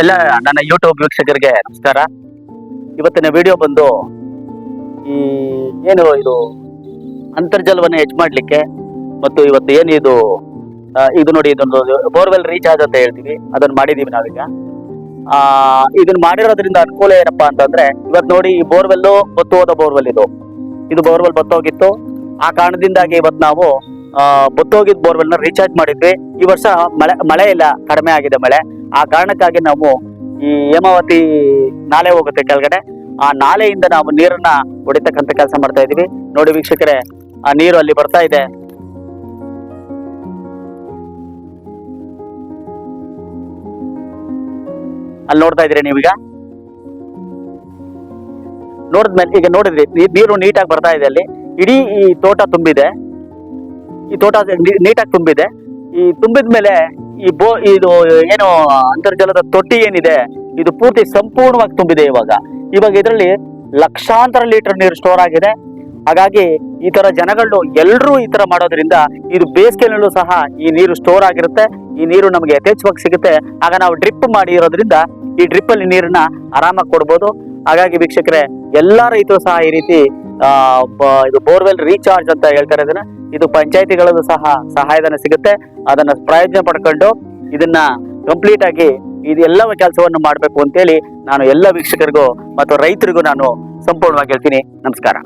ಎಲ್ಲ ನನ್ನ ಯೂಟ್ಯೂಬ್ ವೀಕ್ಷಕರಿಗೆ ನಮಸ್ಕಾರ. ಇವತ್ತಿನ ವಿಡಿಯೋ ಬಂದು ಈ ಏನು ಇದು ಅಂತರ್ಜಲವನ್ನು ಹೆಚ್ಚು ಮಾಡಲಿಕ್ಕೆ ಮತ್ತು ಇವತ್ತು ಏನು ಇದು ಇದು ನೋಡಿ ಇದೊಂದು ಬೋರ್ವೆಲ್ ರೀಚಾರ್ಜ್ ಅಂತ ಹೇಳ್ತೀವಿ. ಅದನ್ನ ಮಾಡಿದೀವಿ ನಾವೀಗ. ಇದನ್ನ ಮಾಡಿರೋದ್ರಿಂದ ಅನುಕೂಲ ಏನಪ್ಪಾ ಅಂತಂದ್ರೆ ಇವತ್ತು ನೋಡಿ ಈ ಬೋರ್ವೆಲ್ಲು ಬತ್ತು ಹೋದ ಬೋರ್ವೆಲ್ ಇದು. ಇದು ಬೋರ್ವೆಲ್ ಬತ್ತೋಗಿತ್ತು. ಆ ಕಾರಣದಿಂದಾಗಿ ಇವತ್ತು ನಾವು ಬತ್ತೋಗಿದ್ದ ಬೋರ್ವೆಲ್ನ ರೀಚಾರ್ಜ್ ಮಾಡಿದ್ವಿ. ಈ ವರ್ಷ ಮಳೆ ಮಳೆ ಇಲ್ಲ, ಕಡಿಮೆ ಆಗಿದೆ ಮಳೆ. ಆ ಕಾರಣಕ್ಕಾಗಿ ನಾವು ಈ ಹೇಮಾವತಿ ನಾಲೆ ಹೋಗುತ್ತೆ ಕೆಳಗಡೆ. ಆ ನಾಲೆಯಿಂದ ನಾವು ನೀರನ್ನ ಹೊಡಿತಕ್ಕಂಥ ಕೆಲಸ ಮಾಡ್ತಾ ಇದೀವಿ ನೋಡಿ ವೀಕ್ಷಕರೇ, ಆ ನೀರು ಅಲ್ಲಿ ಬರ್ತಾ ಇದೆ. ಅಲ್ಲಿ ನೋಡ್ತಾ ಇದ್ರಿ ನೀವೀಗ? ನೋಡಿದ್ಮೇಲೆ ಈಗ ನೋಡಿದ್ರಿ ನೀರು ನೀಟಾಗಿ ಬರ್ತಾ ಇದೆ ಅಲ್ಲಿ. ಇಡೀ ಈ ತೋಟ ತುಂಬಿದೆ. ಈ ತೋಟ ನೀಟಾಗಿ ತುಂಬಿದೆ. ಈ ತುಂಬಿದ ಮೇಲೆ ಈ ಬೋ, ಇದು ಏನು ಅಂತರ್ಜಲದ ತೊಟ್ಟಿ ಏನಿದೆ, ಇದು ಪೂರ್ತಿ ಸಂಪೂರ್ಣವಾಗಿ ತುಂಬಿದೆ ಇವಾಗ. ಇವಾಗ ಇದರಲ್ಲಿ ಲಕ್ಷಾಂತರ ಲೀಟರ್ ನೀರು ಸ್ಟೋರ್ ಆಗಿದೆ. ಹಾಗಾಗಿ ಈ ತರ ಜನಗಳು ಎಲ್ಲರೂ ಈ ತರ ಮಾಡೋದ್ರಿಂದ ಇದು ಬೇಸಿಗೆನಲ್ಲೂ ಸಹ ಈ ನೀರು ಸ್ಟೋರ್ ಆಗಿರುತ್ತೆ. ಈ ನೀರು ನಮಗೆ ಯಥೇಚ್ಛವಾಗಿ ಸಿಗುತ್ತೆ. ಆಗ ನಾವು ಡ್ರಿಪ್ ಮಾಡಿ ಇರೋದ್ರಿಂದ ಈ ಡ್ರಿಪ್ ಅಲ್ಲಿ ನೀರನ್ನ ಆರಾಮಾಗಿ ಕೊಡ್ಬೋದು. ಹಾಗಾಗಿ ವೀಕ್ಷಕರೇ, ಎಲ್ಲಾ ರೈತರು ಸಹ ಈ ರೀತಿ ಇದು ಬೋರ್ವೆಲ್ ರೀಚಾರ್ಜ್ ಅಂತ ಹೇಳ್ತಾರೆ ಇದನ್ನ ಇದು ಪಂಚಾಯತಿಗಳಲ್ಲೂ ಸಹ ಸಹಾಯಧನ ಸಿಗುತ್ತೆ. ಅದನ್ನ ಪ್ರಯೋಜನ ಪಡ್ಕೊಂಡು ಇದನ್ನ ಕಂಪ್ಲೀಟ್ ಆಗಿ ಇದೆಲ್ಲ ಕೆಲಸವನ್ನು ಮಾಡಬೇಕು ಅಂತೇಳಿ ನಾನು ಎಲ್ಲ ವೀಕ್ಷಕರಿಗೂ ಮತ್ತು ರೈತರಿಗೂ ನಾನು ಸಂಪೂರ್ಣವಾಗಿ ಹೇಳ್ತೀನಿ. ನಮಸ್ಕಾರ.